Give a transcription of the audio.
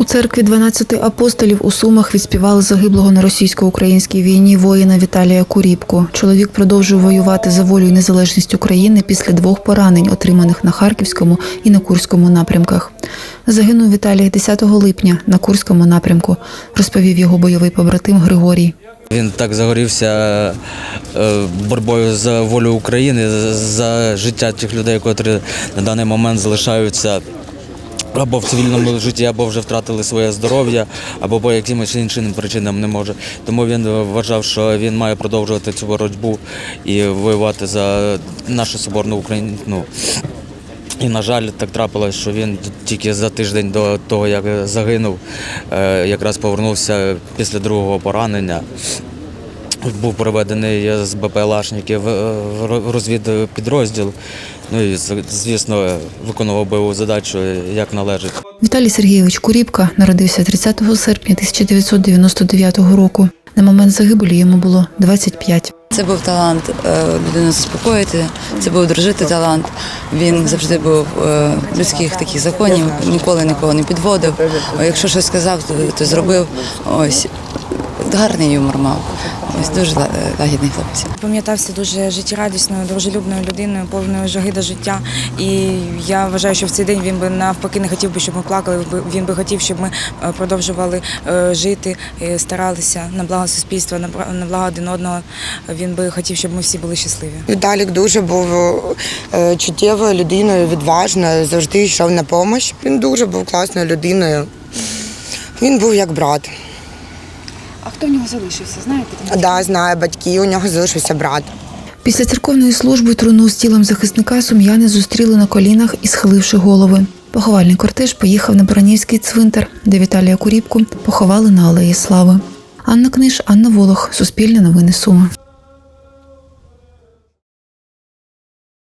У церкві 12 апостолів у Сумах відспівали загиблого на російсько-українській війні воїна Віталія Куріпку. Чоловік продовжує воювати за волю і незалежність України після двох поранень, отриманих на Харківському і на Курському напрямках. Загинув Віталій 10 липня на Курському напрямку, розповів його бойовий побратим Григорій. Він так загорівся е, боротьбою за волю України, за життя тих людей, котрі на даний момент залишаються або в цивільному житті, або вже втратили своє здоров'я, або по якимось іншим причинам не може. Тому він вважав, що він має продовжувати цю боротьбу і воювати за нашу соборну Україну. Ну, і, на жаль, так трапилось, що він тільки за тиждень до того, як загинув, е, якраз повернувся після другого поранення. Був проведений з БПЛАшників е, в розвідпідрозділ. Ну і звісно, виконував бойову задачу як належить. Віталій Сергійович Куріпка народився 30 серпня 1999 року. На момент загибелі йому було 25. Це був талант е, людину заспокоїти, це був дружити талант. Він завжди був е, людських таких законів, ніколи нікого не підводив. Якщо щось сказав, то зробив. Ось гарний юмор мав. Ось дуже лагідний хлопець. Пам'ятався дуже життєрадісною, дружелюбною людиною, повною жаги до життя. І я вважаю, що в цей день він би навпаки не хотів би, щоб ми плакали. Він би хотів, щоб ми е, продовжували е, жити, е, старалися на благо суспільства, на благо один одного. Він би хотів, щоб ми всі були щасливі. Віталік дуже був чуттєвою людиною, відважною, завжди йшов на допомогу. Він дуже був класною людиною. Він був як брат. А хто в нього залишився? Знаєте? Да, знаю батьки, у нього залишився брат. Після церковної служби труну з тілом захисника сум'яни зустріли на колінах і схиливши голови. Поховальний кортеж поїхав на Баранівський цвинтар, де Віталія Куріпку поховали на Алеї Слави. Анна Книж, Анна Волох, Суспільне новини Суми.